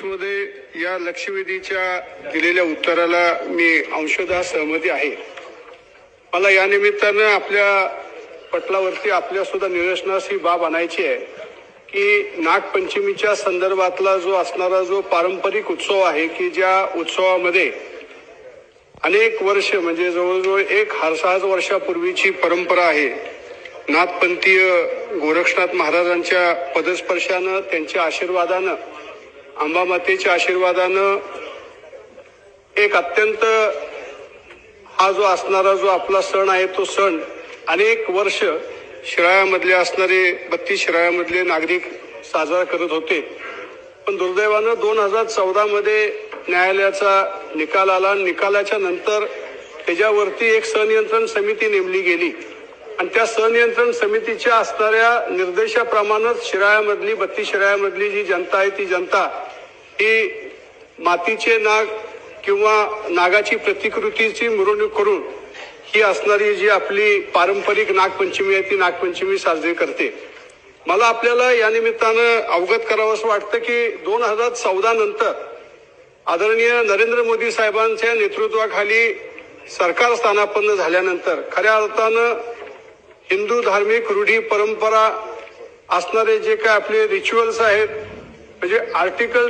मध्ये या लक्षवेधीच्या दिलेल्या उत्तराला मी अंशतः सहमती आहे. मला या निमित्तानं आपल्या पटलावरती आपल्या सुद्धा निदर्शनास ही बाब आणायची आहे की नागपंचमीच्या संदर्भातला जो असणारा जो पारंपरिक उत्सव आहे की ज्या उत्सवामध्ये अनेक वर्ष म्हणजे जवळजवळ एक हरसाज वर्षापूर्वीची परंपरा आहे. नाथपंथीय गोरक्षनाथ महाराजांच्या पदस्पर्शानं त्यांच्या आशीर्वादानं अंबामातेच्या आशीर्वादानं एक अत्यंत हा जो असणारा जो आपला सण आहे तो सण अनेक वर्ष शिराळ्यामधले असणारे बत्तीस शिराळ्यामधले नागरिक साजरा करत होते. पण दुर्दैवानं दोन हजार चौदामध्ये न्यायालयाचा निकाल आला निकालाच्या नंतर त्याच्यावरती एक संनियंत्रण समिती नेमली गेली. आणि त्या संनियंत्रण समितीच्या असणाऱ्या निर्देशाप्रमाणेच शिराळ्यामधली बत्तीस शिराळ्यामधली जी जनता आहे ती जनता ही मातीचे नाग किंवा नागाची प्रतिकृतीची मिरवणूक करून ही असणारी जी आपली पारंपरिक नागपंचमी आहे ती नागपंचमी साजरी करते. मला आपल्याला या निमित्तानं अवगत करावं असं वाटतं की दोन हजार चौदा नंतर आदरणीय नरेंद्र मोदी साहेबांच्या नेतृत्वाखाली सरकार स्थानापन्न झाल्यानंतर खऱ्या अर्थानं हिंदू धार्मिक रूढी परंपरा असणारे जे काय आपले रिच्युअल्स आहेत म्हणजे आर्टिकल